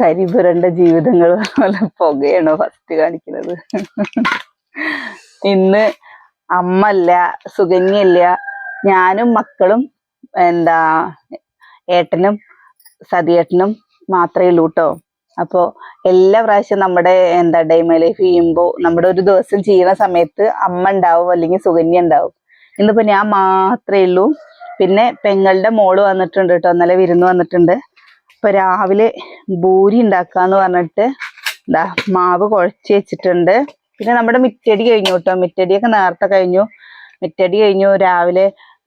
കരിപുരണ്ട ജീവിതങ്ങൾ പോലെ പുകയാണോ ഫസ്റ്റ് കാണിക്കുന്നത്. ഇന്ന് അമ്മല്ല സുകന്യല്ല ഞാനും മക്കളും എന്താ ഏട്ടനും സതിയേട്ടനും മാത്രമേ ഉള്ളൂ കേട്ടോ അപ്പോൾ എല്ലാ പ്രാവശ്യം നമ്മുടെ എന്താ ഡൈമ ലൈഫ് ചെയ്യുമ്പോൾ നമ്മുടെ ഒരു ദിവസം ചെയ്യുന്ന സമയത്ത് അമ്മ ഉണ്ടാവും അല്ലെങ്കിൽ സുകന്യ ഉണ്ടാവും. ഇന്നിപ്പോ ഞാൻ മാത്രമേ ഉള്ളൂ. പിന്നെ പെങ്ങളുടെ മോൾ വന്നിട്ടുണ്ട് കേട്ടോ ഇന്നലെ വിരുന്ന് വന്നിട്ടുണ്ട്. ഇപ്പൊ രാവിലെ ബൂരി ഉണ്ടാക്കാന്ന് പറഞ്ഞിട്ട് എന്താ മാവ് കുഴച്ച് വെച്ചിട്ടുണ്ട്. പിന്നെ നമ്മുടെ മിറ്റടി കഴിഞ്ഞു കേട്ടോ. മിറ്റടിയൊക്കെ നേരത്തെ കഴിഞ്ഞു. മിറ്റടി കഴിഞ്ഞു. രാവിലെ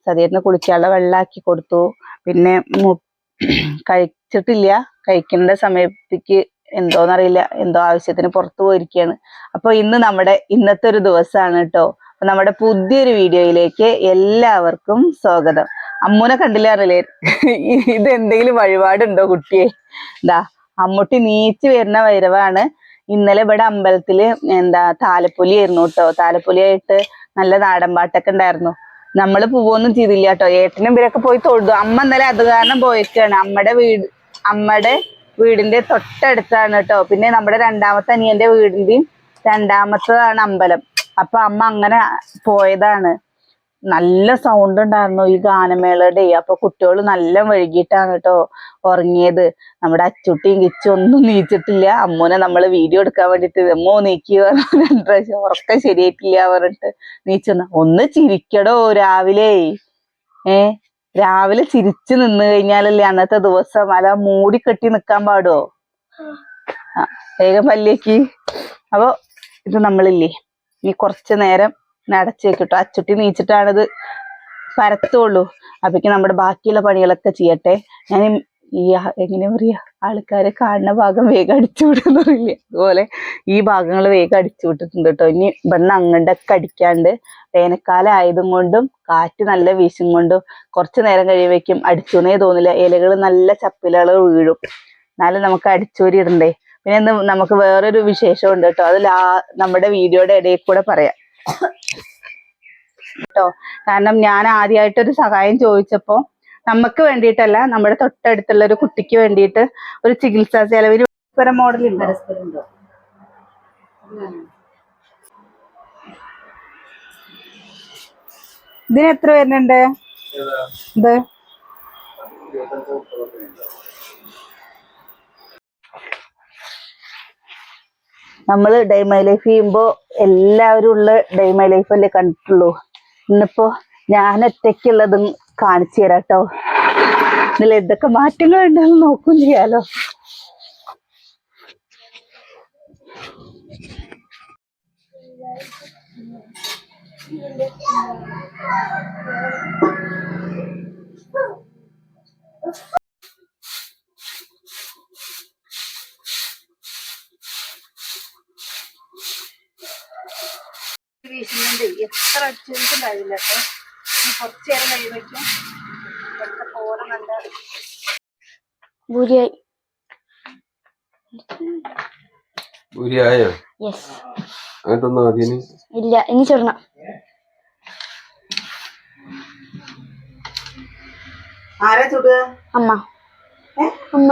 സതീറിന് കുളിക്കാനുള്ള വെള്ളാക്കി കൊടുത്തു. പിന്നെ കഴിച്ചിട്ടില്ല. കഴിക്കേണ്ട സമയത്തേക്ക് എന്തോന്നറിയില്ല. എന്തോ ആവശ്യത്തിന് പുറത്തു പോയിരിക്കുകയാണ്. അപ്പൊ ഇന്ന് നമ്മുടെ ഇന്നത്തെ ഒരു ദിവസമാണ് കേട്ടോ. നമ്മുടെ പുതിയൊരു വീഡിയോയിലേക്ക് എല്ലാവർക്കും സ്വാഗതം. അമ്മൂനെ കണ്ടില്ലാറില്ലേ ഇത് എന്തെങ്കിലും വഴിപാടുണ്ടോ കുട്ടിയെ? എന്താ അമ്മൂട്ടി നീച്ച് വരുന്ന വൈരവാണ്. ഇന്നലെ ഇവിടെ അമ്പലത്തിൽ എന്താ താലപ്പൊലി ആയിരുന്നു കേട്ടോ. താലപ്പൊലിയായിട്ട് നല്ല നാടൻ പാട്ടൊക്കെ ഉണ്ടായിരുന്നു. നമ്മൾ പോവൊന്നും ചെയ്തില്ല കേട്ടോ. ഏട്ടനും ഇവരൊക്കെ പോയി തൊഴുതു. അമ്മ ഇന്നലെ അത് കാരണം പോയേക്കാണ്. അമ്മയുടെ വീട് അമ്മയുടെ വീടിന്റെ തൊട്ടടുത്താണ് കേട്ടോ. പിന്നെ നമ്മുടെ രണ്ടാമത്തെ അനിയന്റെ വീടിന്റെയും രണ്ടാമത്തതാണ് അമ്പലം. അപ്പൊ അമ്മ അങ്ങനെ പോയതാണ്. നല്ല സൗണ്ട് ഉണ്ടായിരുന്നു ഈ ഗാനമേളയുടെ. അപ്പൊ കുട്ടികൾ നല്ല വൈകിട്ടാണ് കേട്ടോ ഉറങ്ങിയത്. നമ്മുടെ അച്ചുട്ടിയും കിച്ചും ഒന്നും നീച്ചിട്ടില്ല. അമ്മൂനെ നമ്മൾ വീഡിയോ എടുക്കാൻ വേണ്ടിട്ട് അമ്മോ നീക്കി രണ്ട് പ്രാവശ്യം ഉറക്കം ശരിയായിട്ടില്ല പറഞ്ഞിട്ട് നീച്ചെന്ന. ഒന്ന് ചിരിക്കടോ രാവിലെ. ഏ രാവിലെ ചിരിച്ചു നിന്ന് കഴിഞ്ഞാലല്ലേ അന്നത്തെ ദിവസം അല്ല മൂടി കെട്ടി നിക്കാൻ പാടോ? ആ വേഗം പല്ലേക്ക്. അപ്പൊ ഇത് നമ്മളില്ലേ ഇനി കുറച്ചു നേരം നടച്ചു വെക്കട്ടോ. അച്ചുട്ടി നീച്ചിട്ടാണിത് പരത്തുള്ളൂ. അപ്പേക്ക് നമ്മുടെ ബാക്കിയുള്ള പണികളൊക്കെ ചെയ്യട്ടെ. ഞാൻ ഈ എങ്ങനെ പറയാ ആൾക്കാരെ കാണുന്ന ഭാഗം വേഗം അടിച്ചു വിടുന്നില്ല അതുപോലെ ഈ ഭാഗങ്ങൾ വേഗം അടിച്ചു വിട്ടിട്ടുണ്ട് കേട്ടോ. ഇനി ഇവിടുന്ന് അങ്ങോട്ടൊക്കെ അടിക്കാണ്ട് വേനൽക്കാലം ആയതും കൊണ്ടും കാറ്റ് നല്ല വീശും കൊണ്ടും കുറച്ച് നേരം കഴിയുമ്പോഴേക്കും അടിച്ചുന്നേ തോന്നില്ല. ഇലകൾ നല്ല ചപ്പിലകൾ വീഴും. എന്നാലും നമുക്ക് അടിച്ചൂരി ഇടണ്ടേ പിന്നെ നമുക്ക് വേറൊരു വിശേഷം ഉണ്ട് കേട്ടോ. അത് നമ്മുടെ വീഡിയോയുടെ ഇടയിൽ കൂടെ പറയാം. കേട്ടോ. കാരണം ഞാൻ ആദ്യമായിട്ട് ഒരു സഹായം ചോദിച്ചപ്പോ നമുക്ക് വേണ്ടിയിട്ടല്ല നമ്മുടെ തൊട്ടടുത്തുള്ള ഒരു കുട്ടിക്ക് വേണ്ടിയിട്ട് ഒരു ചികിത്സാ ചെലവിന് പരസ്പരം മോഡൽ ഇതിന് എത്ര വരുന്നുണ്ട്? ഇത്? നമ്മൾ ഡൈമൈ ലൈഫ് ചെയ്യുമ്പോൾ എല്ലാവരും ഉള്ള ഡൈമൈ ലൈഫ് അല്ലേ കണ്ടിട്ടുള്ളൂ. ഇന്നിപ്പോ ഞാൻ ഒറ്റയ്ക്കുള്ളതും കാണിച്ചു തരാം കേട്ടോ ഇതിൽ എന്തൊക്കെ മാറ്റങ്ങൾ ഉണ്ടെന്ന് നോക്കും ചെയ്യാലോ. വീശുന്നുണ്ട് എത്ര അടിച്ചിട്ടുണ്ടാവില്ല കേട്ടോ. ഇനി കുറച്ചു നേരം കഴിയുമ്പോഴേക്കും ഇവിടുത്തെ പോരം നല്ല ഭൂരിയായി ഭൂരിയായോ യെസ് ഇല്ല ഇനി ആരാ ചുടുക? അമ്മ. അമ്മ.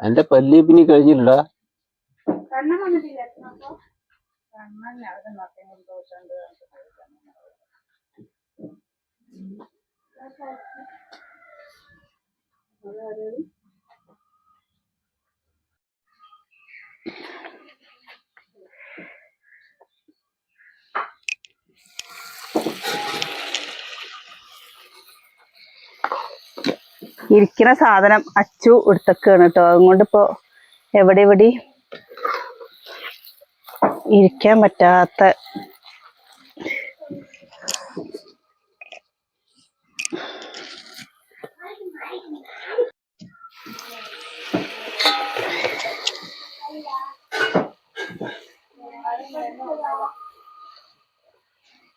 എന്റെ പല്ലി പിന്നെ കഴിഞ്ഞില്ലടാ. Thank വന്നിട്ടില്ല അപ്പൊ കണ്ണൻ അവിടെ നോക്കാൻ ദോഷമുണ്ട് ഇരിക്കുന്ന സാധനം അച്ചു എടുത്തേക്കാണ് കേട്ടോ അതുകൊണ്ട് ഇപ്പോ എവിടെ എവിടെ ഇരിക്കാൻ പറ്റാത്ത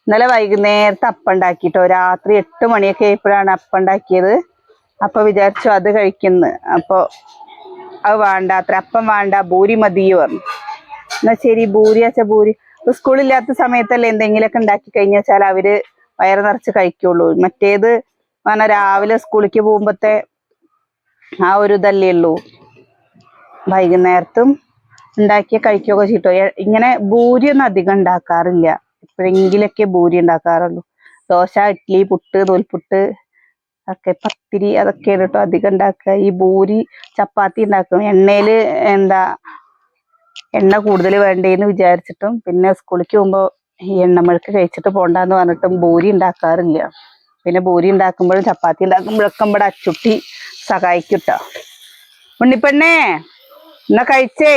ഇന്നലെ വൈകുന്നേരത്തെ അപ്പം ഉണ്ടാക്കിട്ടോ. രാത്രി എട്ട് മണിയൊക്കെ ആയപ്പോഴാണ് അപ്പം ഉണ്ടാക്കിയത്. അപ്പൊ വിചാരിച്ചു അത് കഴിക്കുന്നു. അപ്പൊ അത് വേണ്ട അത്ര അപ്പം വേണ്ട ഭൂരി മതിയോ പറഞ്ഞു. എന്നാ ശരി ഭൂരി അച്ഛാ ഭൂരി. സ്കൂളില്ലാത്ത സമയത്തല്ലേ എന്തെങ്കിലുമൊക്കെ ഉണ്ടാക്കി കഴിഞ്ഞാൽ അവർ വയറ് നിറച്ച് കഴിക്കുള്ളൂ. മറ്റേത് പറഞ്ഞാൽ രാവിലെ സ്കൂളിലേക്ക് പോകുമ്പത്തെ ആ ഒരു ഇതല്ലേ ഉള്ളൂ. വൈകുന്നേരത്തും ഉണ്ടാക്കിയ കഴിക്കുകയൊക്കെ ചെയ്തോ ഇങ്ങനെ ഭൂരി ഒന്നും അധികം ഉണ്ടാക്കാറില്ല. എപ്പോഴെങ്കിലൊക്കെ ഭൂരി ഉണ്ടാക്കാറുള്ളൂ. ദോശ ഇഡ്ഡലി പുട്ട് നൂൽപുട്ട് ഒക്കെ പത്തിരി അതൊക്കെയാണ് കേട്ടോ അധികം ഉണ്ടാക്കുക. ഈ ബോരി ചപ്പാത്തി ഉണ്ടാക്കും. എണ്ണയിൽ എന്താ എണ്ണ കൂടുതൽ വേണ്ടേന്ന് വിചാരിച്ചിട്ടും പിന്നെ സ്കൂളിലേക്ക് പോകുമ്പോൾ ഈ എണ്ണമഴുക്ക് കഴിച്ചിട്ട് പോണ്ടാന്ന് പറഞ്ഞിട്ടും ബൂരി ഉണ്ടാക്കാറില്ല. പിന്നെ ബോരി ഉണ്ടാക്കുമ്പോഴും ചപ്പാത്തി ഉണ്ടാക്കുമ്പോഴൊക്കെ ഇവിടെ അച്ചുട്ടി സഹായിക്കുട്ടോ. ഉണ്ണിപ്പെണ്ണേ എന്നാ കഴിച്ചേ?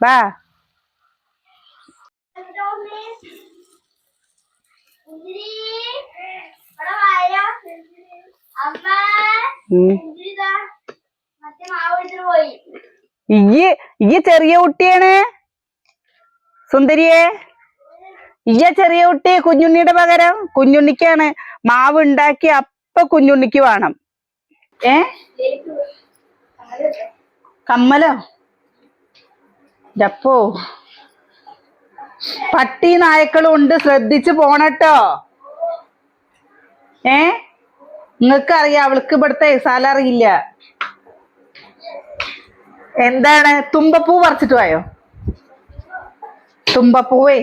വാ. ഉം. ഇയ്യ് ഇയ്യ് ചെറിയ കുട്ടിയാണ്. സുന്ദരിയെ. ഇയ്യ ചെറിയ കുട്ടി കുഞ്ഞുണ്ണിയുടെ പകരം കുഞ്ഞുണ്ണിക്കാണ്. മാവ് ഉണ്ടാക്കി അപ്പൊ കുഞ്ഞുണ്ണിക്ക് വേണം. ഏ? കമ്മലോ? ഡപ്പോ? പട്ടി നായക്കളും ഉണ്ട്. ശ്രദ്ധിച്ചു പോണട്ടോ. ഏ? നിങ്ങൾക്ക് അറിയാം അവൾക്ക് ഇവിടുത്തെ സാല അറിയില്ല. എന്താണ്? തുമ്പപ്പൂ പറിച്ചിട്ട് പോയോ? തുമ്പപ്പൂവേ?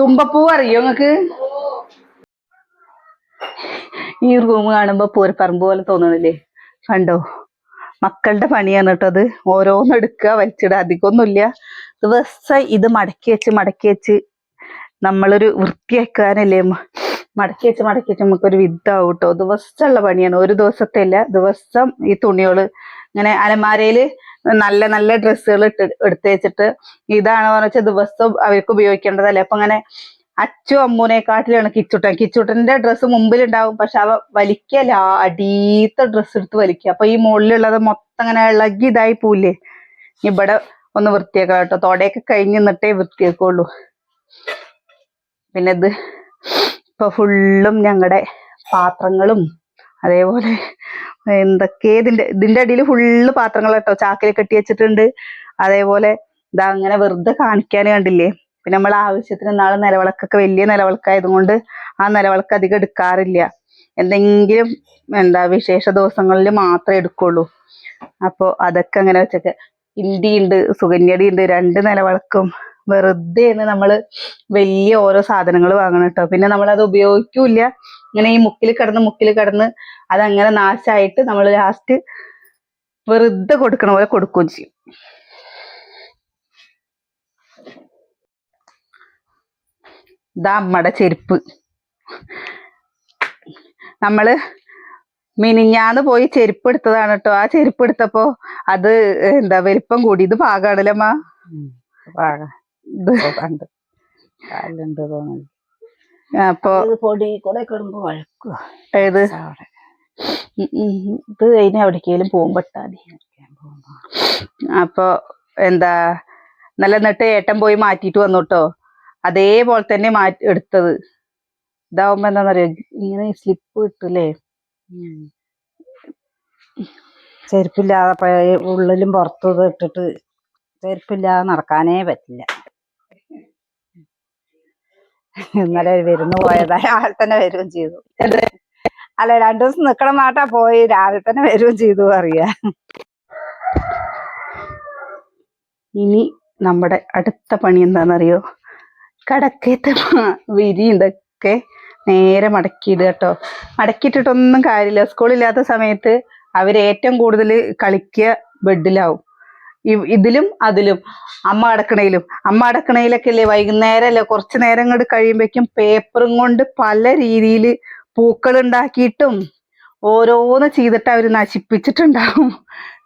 തുമ്പപ്പൂ അറിയോ നിങ്ങക്ക് ഈ റൂം കാണുമ്പോ പൂരപ്പറമ്പ് പോലെ തോന്നണില്ലേ? കണ്ടോ? മക്കളുടെ പണിയാണ് കേട്ടോ അത്. ഓരോന്ന് എടുക്കുക വലിച്ചിടുക. അധികമൊന്നുമില്ല. ദിവസം ഇത് മടക്കി വെച്ച് മടക്കി വെച്ച് നമ്മളൊരു വൃത്തിയാക്കാനല്ലേ മടക്കി വെച്ച് മടക്കി വെച്ച് നമുക്കൊരു വിധാവും കേട്ടോ ദിവസമുള്ള പണിയാണ്. ഒരു ദിവസത്തെ അല്ല ദിവസം ഈ തുണികൾ ഇങ്ങനെ അലമാരയിൽ നല്ല നല്ല ഡ്രസ്സുകൾ ഇട്ട് എടുത്തു വെച്ചിട്ട് ഇതാണ് പറഞ്ഞാൽ ദിവസം അവർക്ക് ഉപയോഗിക്കേണ്ടതല്ലേ. അപ്പൊ അങ്ങനെ അച്ചു അമ്മൂനെക്കാട്ടിലാണ് കിച്ചുട്ടൻ. കിച്ചുട്ടന്റെ ഡ്രസ്സ് മുമ്പിലുണ്ടാവും പക്ഷെ അവ വലിക്കല്ല. അടീത്ത ഡ്രസ്സ് എടുത്ത് വലിക്കുക. അപ്പൊ ഈ മുകളിലുള്ളത് മൊത്തം അങ്ങനെ ഇളകി ഇതായി പോവില്ലേ. ഇവിടെ ഒന്ന് വൃത്തിയാക്കാം കേട്ടോ. തൊടയൊക്കെ കഴിഞ്ഞ് നിന്നിട്ടേ വൃത്തിയാക്കുള്ളൂ. പിന്നെ ഇത് ഇപ്പൊ ഫുള്ളും ഞങ്ങളുടെ പാത്രങ്ങളും അതേപോലെ എന്തൊക്കെ ഇതിന്റെ ഇതിന്റെ അടിയിൽ ഫുള്ള് പാത്രങ്ങൾ കേട്ടോ ചാക്കിൽ കെട്ടി വെച്ചിട്ടുണ്ട്. അതേപോലെ ഇതാ അങ്ങനെ വെറുതെ കാണിക്കാൻ കണ്ടില്ലേ? പിന്നെ നമ്മൾ ആവശ്യത്തിന് നാളെ നിലവിളക്കൊക്കെ വലിയ നിലവിളക്കായതുകൊണ്ട് ആ നിലവിളക്ക് അധികം എടുക്കാറില്ല. എന്തെങ്കിലും എന്താ വിശേഷ ദിവസങ്ങളിൽ മാത്രമേ എടുക്കുള്ളൂ. അപ്പോൾ അതൊക്കെ അങ്ങനെ വെച്ചൊക്കെ. ഇന്ത്യയുണ്ട് സുകന്യടി ഉണ്ട് രണ്ട് നിലവിളക്കും. വെറുതെയാണ് നമ്മൾ വലിയ ഓരോ സാധനങ്ങൾ വാങ്ങണം കേട്ടോ പിന്നെ നമ്മൾ അത് ഉപയോഗിക്കൂല ഇങ്ങനെ ഈ മുക്കിൽ കിടന്ന് മുക്കിൽ കിടന്ന് അതങ്ങനെ നാശമായിട്ട് നമ്മൾ ലാസ്റ്റ് വെറുതെ കൊടുക്കണ പോലെ കൊടുക്കുകയും ചെയ്യും. ഇതാ അമ്മയുടെ ചെരുപ്പ്. നമ്മൾ മിനിഞ്ഞാന്ന് പോയി ചെരുപ്പ് എടുത്തതാണ് കേട്ടോ ആ ചെരുപ്പ് എടുത്തപ്പോ അത് എന്താ വലിപ്പം കൂടി. ഇത് പാകാണല്ലേ അമ്മ? ഇത് കണ്ട് കാലുണ്ട് തോന്നുന്നു. അപ്പൊ പൊടി കൂടെ കിടുമ്പോ വഴക്കുക. ഏത്? ഇത് കഴിഞ്ഞ എവിടേക്കെങ്കിലും പോകുമ്പോ. അപ്പൊ എന്താ നല്ല എന്നിട്ട് ഏട്ടൻ പോയി മാറ്റിട്ട് വന്നു കേട്ടോ അതേപോലെ തന്നെ മാറ്റി എടുത്തത്. ഇതാവുമ്പോ എന്താന്നറിയോ ഇങ്ങനെ സ്ലിപ്പ് കിട്ടൂലേ. ചെരുപ്പില്ലാതെ ഉള്ളിലും പുറത്തും ഇട്ടിട്ട് ചെരുപ്പില്ലാതെ നടക്കാനേ പറ്റില്ല. ഇന്നലെ വിരുന്ന് പോയതാ രാവിലെ തന്നെ വരികയും ചെയ്തു. അല്ല രണ്ടു ദിവസം നിക്കണ മാട്ടാ പോയി രാവിലെ തന്നെ വരികയും ചെയ്തു അറിയ ഇനി നമ്മുടെ അടുത്ത പണി എന്താണെന്നറിയോ? കടക്കത്തെ വിരി ഇതൊക്കെ നേരെ മടക്കിയിടുക കേട്ടോ. മടക്കിയിട്ടിട്ടൊന്നും കാര്യമില്ല. സ്കൂളില്ലാത്ത സമയത്ത് അവർ ഏറ്റവും കൂടുതൽ കളിക്കുക ബെഡിലാവും. ഇതിലും അതിലും അമ്മ അടക്കണയിലും അമ്മ അടക്കണയിലൊക്കെ അല്ലേ വൈകുന്നേരം അല്ലേ കുറച്ച് നേരം ഇങ്ങോട്ട് കഴിയുമ്പോഴേക്കും പേപ്പറും കൊണ്ട് പല രീതിയിൽ പൂക്കൾ ഉണ്ടാക്കിയിട്ടും ഓരോന്ന് ചെയ്തിട്ട് അവർ നശിപ്പിച്ചിട്ടുണ്ടാവും.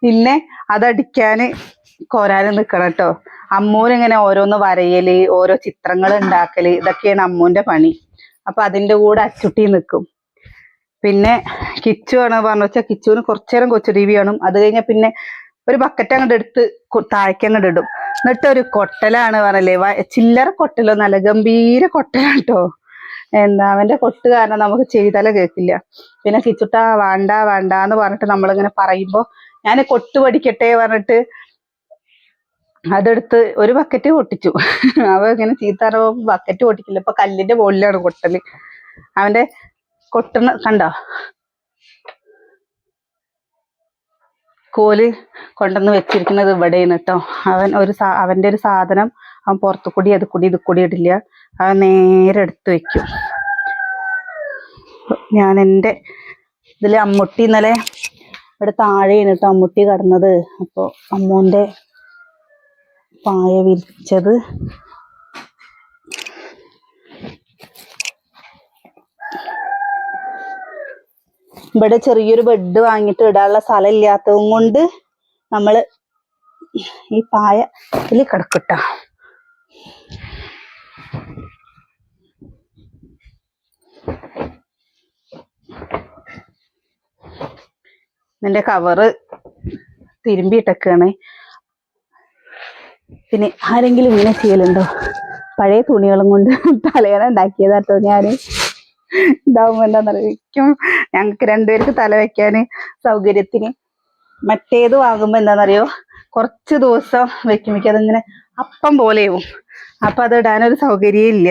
പിന്നെ അതടിക്കാന് കോരാനും നിൽക്കണം കേട്ടോ അമ്മൂനിങ്ങനെ ഓരോന്ന് വരയൽ ഓരോ ചിത്രങ്ങൾ ഉണ്ടാക്കൽ ഇതൊക്കെയാണ് അമ്മൂന്റെ പണി. അപ്പൊ അതിന്റെ കൂടെ അച്ചുട്ടി നിൽക്കും പിന്നെ കിച്ചു ആണ് പറഞ്ഞു വെച്ചാൽ കിച്ചുവിന് കുറച്ചു നേരം കൊച്ചു ടി വി കാണും. അത് കഴിഞ്ഞാൽ പിന്നെ ഒരു ബക്കറ്റ് അങ്ങോട്ട് എടുത്ത് താഴേക്ക് അങ്ങോട്ട് ഇടും. എന്നിട്ട് ഒരു കൊട്ടലാണ് പറഞ്ഞല്ലേ ചില്ലറ കൊട്ടലോ നല്ല ഗംഭീര കൊട്ടലാണ് കേട്ടോ എന്താ അവന്റെ കൊട്ട് കാരണം നമുക്ക് ചെയ്താല കേൾക്കില്ല പിന്നെ കിച്ചുട്ട വേണ്ട വേണ്ട എന്ന് പറഞ്ഞിട്ട് നമ്മളിങ്ങനെ പറയുമ്പോ ഞാൻ കൊട്ട് പഠിക്കട്ടെ പറഞ്ഞിട്ട് അതെടുത്ത് ഒരു ബക്കറ്റ് പൊട്ടിച്ചു. അവ ഇങ്ങനെ ചീത്താറ ബക്കറ്റ് പൊട്ടിക്കില്ല. ഇപ്പൊ കല്ലിന്റെ മുകളിലാണ് കൊട്ടൽ. അവന്റെ കൊട്ടണ കണ്ടോ? കോൽ കൊണ്ടുവന്ന് വെച്ചിരിക്കുന്നത് ഇവിടെയാണ് കേട്ടോ അവൻ ഒരു സാ അവന്റെ ഒരു സാധനം അവൻ പുറത്തു കൂടി അത് കൂടി ഇത് കൂടി ഇടില്ല. അവൻ നേരെ എടുത്ത് വെക്കും. ഞാൻ എന്റെ ഇതിൽ അമ്മുട്ടി ഇന്നലെ ഇവിടെ താഴെയാണ് കേട്ടോ അമ്മുട്ടി കടന്നത്. അപ്പോൾ അമ്മൂന്റെ പായ വിരിച്ചത്. ഇവിടെ ചെറിയൊരു ബെഡ് വാങ്ങിയിട്ട് ഇടാനുള്ള സ്ഥലം ഇല്ലാത്തതും കൊണ്ട് നമ്മൾ ഈ പായ ഇതിൽ കിടക്കട്ട ഇതിന്റെ കവറ് തിരുമ്പിയിട്ടൊക്കെയാണ് പിന്നെ ആരെങ്കിലും ഇങ്ങനെ ചെയ്യലുണ്ടോ? പഴയ തുണികളും കൊണ്ട് തലയണ ഉണ്ടാക്കിയതാട്ടോ ഞാൻ. ഇതാവുമ്പോ എന്താണെന്നറിയിക്കും ഞങ്ങൾക്ക് രണ്ടുപേർക്ക് തല വെക്കാന് സൗകര്യത്തിന്. മറ്റേത് വാങ്ങുമ്പോ എന്താണെന്നറിയോ കുറച്ച് ദിവസം വെക്കുമ്പോഴേക്കും അതിങ്ങനെ അപ്പം പോലെയാവും അപ്പൊ അത് ഇടാനൊരു സൗകര്യം ഇല്ല.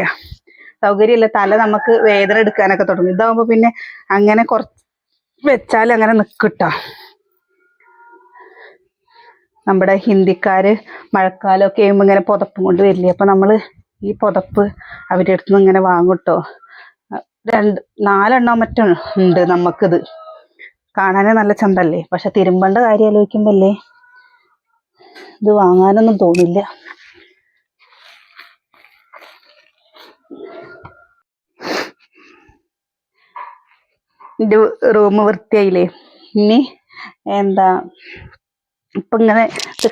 സൗകര്യമില്ല തല നമുക്ക് വേദന എടുക്കാനൊക്കെ തുടങ്ങും. ഇതാവുമ്പോ പിന്നെ അങ്ങനെ കുറച്ച് വെച്ചാൽ അങ്ങനെ നിൽക്കട്ടോ നമ്മുടെ ഹിന്ദിക്കാര് മഴക്കാലമൊക്കെ ആകുമ്പോൾ ഇങ്ങനെ പുതപ്പും കൊണ്ട് വരില്ലേ? അപ്പൊ നമ്മൾ ഈ പുതപ്പ് അവരുടെ അടുത്ത് നിന്ന് ഇങ്ങനെ വാങ്ങുട്ടോ. രണ്ട് നാലെണ്ണം മറ്റോ ഉണ്ട് നമുക്കിത്. കാണാനേ നല്ല ചന്തല്ലേ? പക്ഷെ തിരുമ്പേണ്ട കാര്യം ആലോചിക്കുമ്പല്ലേ ഇത് വാങ്ങാനൊന്നും തോന്നില്ല. എന്റെ റൂം വൃത്തിയായില്ലേ? ഇനി എന്താ ഇപ്പൊ ഇങ്ങനെ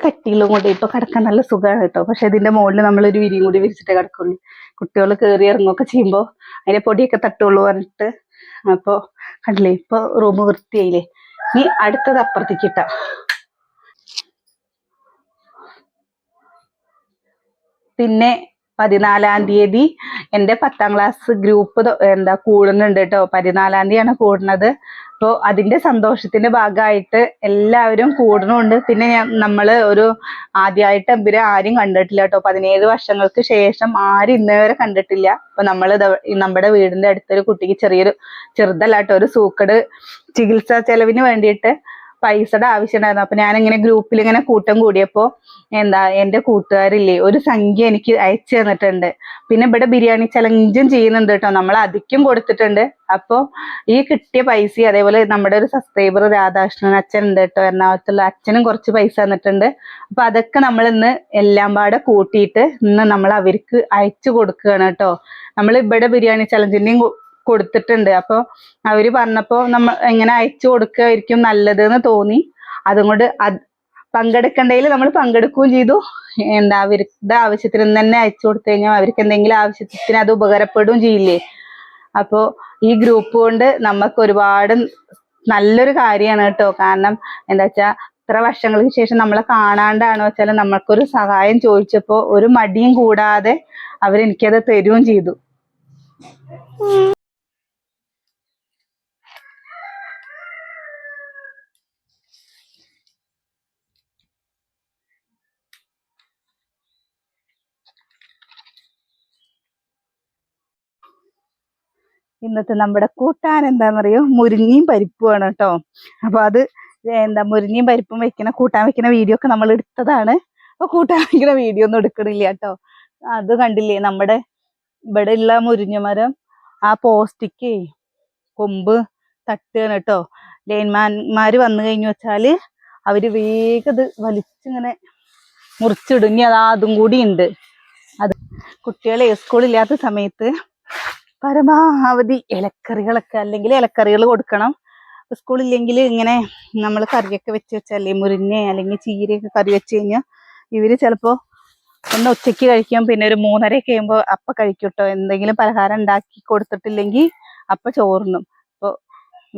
കട്ടിയിലും കൊണ്ട് ഇപ്പൊ കിടക്കാൻ നല്ല സുഖമാണ് കേട്ടോ. പക്ഷെ ഇതിന്റെ മുകളിൽ നമ്മൾ ഒരു വിരിയും കൂടി വിരിച്ചിട്ടേ കിടക്കുള്ളൂ. കുട്ടികൾ കയറി ഇറങ്ങുകയൊക്കെ ചെയ്യുമ്പോൾ അതിന്റെ പൊടിയൊക്കെ തട്ടുള്ളൂ പറഞ്ഞിട്ട്. അപ്പൊ കണ്ടില്ലേ ഇപ്പൊ റൂം വൃത്തിയായില്ലേ? ഇനി അടുത്തത് അപ്പുറത്തേക്ക് ഇട്ടാ. പിന്നെ പതിനാലാം തീയതി എന്റെ പത്താം ക്ലാസ് ഗ്രൂപ്പ് എന്താ കൂടുന്നുണ്ട് കേട്ടോ. പതിനാലാം തീയതിയാണ് കൂടുന്നത്. അപ്പോൾ അതിന്റെ സന്തോഷത്തിന്റെ ഭാഗമായിട്ട് എല്ലാവരും കൂടണുണ്ട് പിന്നെ നമ്മൾ ഒരു ആദ്യമായിട്ട് ഇവരെ ആരും കണ്ടിട്ടില്ല കേട്ടോ. പതിനേഴ് വർഷങ്ങൾക്ക് ശേഷം ആരും ഇന്നേ വരെ കണ്ടിട്ടില്ല. അപ്പൊ നമ്മൾ നമ്മുടെ വീടിന്റെ അടുത്തൊരു കുട്ടിക്ക് ചെറിയൊരു ചെറുതല്ലാട്ടോ ഒരു സൂക്കട് ചികിത്സാ ചെലവിന് വേണ്ടിയിട്ട് പൈസയുടെ ആവശ്യമുണ്ടായിരുന്നു. അപ്പൊ ഞാൻ ഇങ്ങനെ ഗ്രൂപ്പിൽ ഇങ്ങനെ കൂട്ടം കൂടിയപ്പോ എന്താ എന്റെ കൂട്ടുകാരില്ലേ ഒരു സംഖ്യ എനിക്ക് അയച്ചു തന്നിട്ടുണ്ട്. പിന്നെ ഇവിടെ ബിരിയാണി ചലഞ്ചും ചെയ്യുന്നുണ്ട് കേട്ടോ. നമ്മൾ അധികം കൊടുത്തിട്ടുണ്ട്. അപ്പോ ഈ കിട്ടിയ പൈസ അതേപോലെ നമ്മുടെ ഒരു സബ്സ്ക്രൈബർ രാധാകൃഷ്ണൻ അച്ഛൻ ഉണ്ട് കേട്ടോ. എറണാകുളത്തുള്ള അച്ഛനും കുറച്ച് പൈസ തന്നിട്ടുണ്ട്. അപ്പൊ അതൊക്കെ നമ്മൾ ഇന്ന് എല്ലാം പാടെ കൂട്ടിയിട്ട് ഇന്ന് നമ്മൾ അവർക്ക് അയച്ചു കൊടുക്കുകയാണ് കേട്ടോ. നമ്മൾ ഇവിടെ ബിരിയാണി ചലഞ്ചിന്റെയും കൊടുത്തിട്ടുണ്ട്. അപ്പൊ അവർ പറഞ്ഞപ്പോ നമ്മൾ എങ്ങനെ അയച്ചു കൊടുക്കുകയായിരിക്കും നല്ലത് എന്ന് തോന്നി അതുകൊണ്ട് അത് പങ്കെടുക്കേണ്ടതിൽ നമ്മൾ പങ്കെടുക്കുകയും ചെയ്തു. എന്താ അവരുടെ ആവശ്യത്തിന് തന്നെ അയച്ചു കൊടുത്തു കഴിഞ്ഞാൽ അവർക്ക് എന്തെങ്കിലും ആവശ്യത്തിന് അത് ഉപകാരപ്പെടുകയും ചെയ്യില്ലേ? അപ്പോ ഈ ഗ്രൂപ്പ് കൊണ്ട് നമുക്ക് ഒരുപാട് നല്ലൊരു കാര്യമാണ് കേട്ടോ. കാരണം എന്താ വെച്ചാ ഇത്ര വർഷങ്ങൾക്ക് ശേഷം നമ്മളെ കാണാണ്ടാണ് വെച്ചാൽ നമ്മൾക്കൊരു സഹായം ചോദിച്ചപ്പോ ഒരു മടിയും കൂടാതെ അവരെനിക്കത് തരുകയും ചെയ്തു. ഇന്നത്തെ നമ്മുടെ കൂട്ടാൻ എന്താണെന്നറിയോ മുരിങ്ങയും പരിപ്പുമാണ് കേട്ടോ. അപ്പോൾ അത് എന്താ മുരിങ്ങയും പരിപ്പും വെക്കണ കൂട്ടാൻ വെക്കുന്ന വീഡിയോ ഒക്കെ നമ്മൾ എടുത്തതാണ്. അപ്പോൾ കൂട്ടാൻ വെക്കുന്ന വീഡിയോ ഒന്നും എടുക്കണില്ല കേട്ടോ. അത് കണ്ടില്ലേ? നമ്മുടെ ഇവിടെ ഉള്ള മുരിങ്ങമരം ആ പോസ്റ്റിക്ക് കൊമ്പ് തട്ടുകയാണ് കേട്ടോ. ലൈൻമാൻമാര് വന്നു കഴിഞ്ഞു വെച്ചാൽ അവർ വേഗം വലിച്ചിങ്ങനെ മുറിച്ചിടും. ഇനി അതാ അതും കൂടി ഉണ്ട്. അത് കുട്ടികളെ സ്കൂളില്ലാത്ത സമയത്ത് പരമാവധി ഇലക്കറികളൊക്കെ അല്ലെങ്കിൽ ഇലക്കറികൾ കൊടുക്കണം. സ്കൂളില്ലെങ്കിൽ ഇങ്ങനെ നമ്മൾ കറിയൊക്കെ വെച്ച് വെച്ചല്ലേ മുരിങ്ങ അല്ലെങ്കിൽ ചീരയൊക്കെ കറി വെച്ച് കഴിഞ്ഞാൽ ഇവർ ചിലപ്പോ ഒന്ന് ഉച്ചയ്ക്ക് കഴിക്കും പിന്നെ ഒരു മൂന്നരയൊക്കെ ആകുമ്പോൾ അപ്പ കഴിക്കും കേട്ടോ എന്തെങ്കിലും പലഹാരം ഉണ്ടാക്കി കൊടുത്തിട്ടില്ലെങ്കിൽ അപ്പ ചോറിനും അപ്പോൾ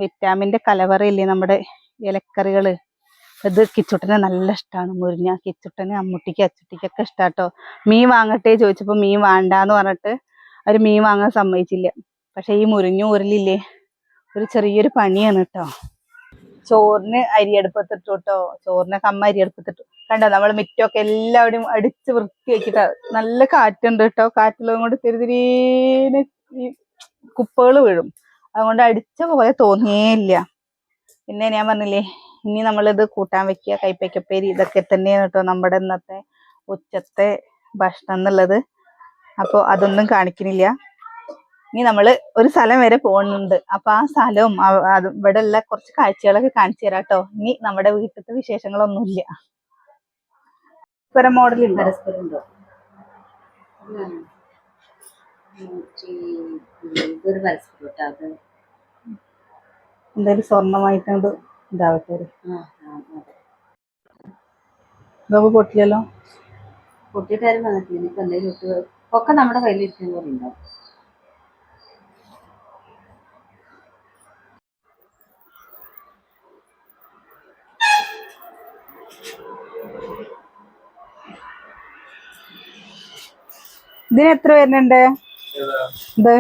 വിറ്റാമിന്റെ കലവറയില്ലേ നമ്മുടെ ഇലക്കറികൾ ഇത് കിച്ചുട്ടനെ നല്ല ഇഷ്ടമാണ് മുരിഞ്ഞ കിച്ചുട്ടനെ അമ്മുട്ടിക്ക് അച്ചുട്ടിക്കൊക്കെ ഇഷ്ടാട്ടോ. മീൻ വാങ്ങട്ടെ ചോദിച്ചപ്പോൾ മീൻ വേണ്ടാന്ന് പറഞ്ഞിട്ട് അവർ മീൻ വാങ്ങാൻ സമ്മതിച്ചില്ല. പക്ഷെ ഈ മുറിഞ്ഞ ഊരലില്ലേ? ഒരു ചെറിയൊരു പണിയാണ് കേട്ടോ. ചോറിന് അരി അടുപ്പത്തിട്ടു കേട്ടോ. ചോറിനൊക്കെ അമ്മ അരി അടുപ്പത്തിട്ടു. കണ്ടോ? നമ്മൾ മിറ്റൊക്കെ എല്ലാവരും അടിച്ച് വൃത്തിയാക്കിട്ടാ നല്ല കാറ്റുണ്ട് കേട്ടോ. കാറ്റുള്ളതും കൊണ്ട് തിരിതിരീന് ഈ കുപ്പകൾ വീഴും. അതുകൊണ്ട് അടിച്ച പോലെ തോന്നിയേയില്ല. പിന്നെ ഞാൻ പറഞ്ഞില്ലേ ഇനി നമ്മളിത് കൂട്ടാൻ വെക്കുക കൈപ്പയ്ക്കപ്പേരി ഇതൊക്കെ തന്നെയാണ് കേട്ടോ നമ്മുടെ ഇന്നത്തെ ഉച്ചത്തെ ഭക്ഷണം എന്നുള്ളത്. അപ്പോൾ അതൊന്നും കാണിക്കുന്നില്ല ഇനി നമ്മൾ ഒരു സ്ഥലം വരെ പോകുന്നുണ്ട് അപ്പൊ ആ സ്ഥലവും ഇവിടെ ഉള്ള കുറച്ച് കാഴ്ചകളൊക്കെ കാണിച്ചു തരാം കേട്ടോ ഇനി നമ്മുടെ വീട്ടിലത്തെ വിശേഷങ്ങളൊന്നുമില്ല. പരസ്പരം മോഡലുണ്ടോ പരസ്പരമുണ്ടോ ഇതൊരു പരസ്പരം കേട്ടോ അത് എന്തായാലും സ്വർണമായിട്ടുണ്ട് ഇതാവട്ടെ. ഇതൊക്കെ പൊട്ടില്ലല്ലോ പൊട്ടിയിട്ടാരും വന്നിട്ടില്ല. ഇനിയിപ്പോ എന്തെങ്കിലും ഇട്ട് ഒക്കെ നമ്മുടെ കയ്യിൽ ഇരിക്കുന്നവരുണ്ട് ഇതിന് എത്ര വരുന്നുണ്ട്? ഇത്?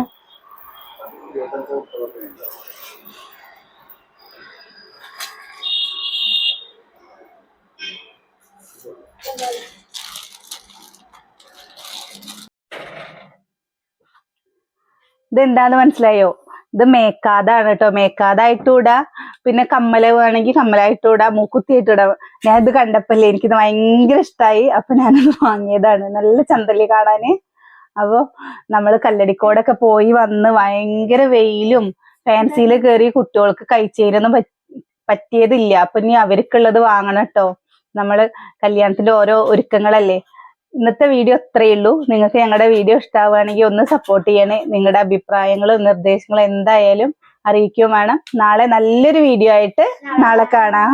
ഇതെന്താന്ന് മനസ്സിലായോ? ഇത് മേക്കാതാണ് കേട്ടോ മേക്കാതായിട്ടൂടാ. പിന്നെ കമ്മൽ വേണമെങ്കിൽ കമ്മലായിട്ടൂടാ. മൂക്കുത്തി ആയിട്ടൂടാ ഞാൻ ഇത് കണ്ടപ്പല്ലേ എനിക്കിത് ഭയങ്കര ഇഷ്ടമായി അപ്പൊ ഞാനത് വാങ്ങിയതാണ്. നല്ല ചന്തലി കാണാന്. അപ്പൊ നമ്മൾ കല്ലടിക്കോടൊക്കെ പോയി വന്ന് ഭയങ്കര വെയിലും ഫാൻസിയിൽ കയറി കുട്ടികൾക്ക് കഴിച്ചേരൊന്നും പറ്റിയതില്ല. അപ്പൊ ഇനി അവർക്കുള്ളത് വാങ്ങണം കേട്ടോ നമ്മൾ കല്യാണത്തിന്റെ ഓരോ ഒരുക്കങ്ങളല്ലേ? ഇന്നത്തെ വീഡിയോ അത്രയേ ഉള്ളൂ. നിങ്ങൾക്ക് ഞങ്ങളുടെ വീഡിയോ ഇഷ്ടമാവുകയാണെങ്കിൽ ഒന്ന് സപ്പോർട്ട് ചെയ്യണേ. നിങ്ങളുടെ അഭിപ്രായങ്ങളും നിർദ്ദേശങ്ങളും എന്തായാലും അറിയിക്കുകയും വേണം. നാളെ നല്ലൊരു വീഡിയോ ആയിട്ട് നാളെ കാണാം.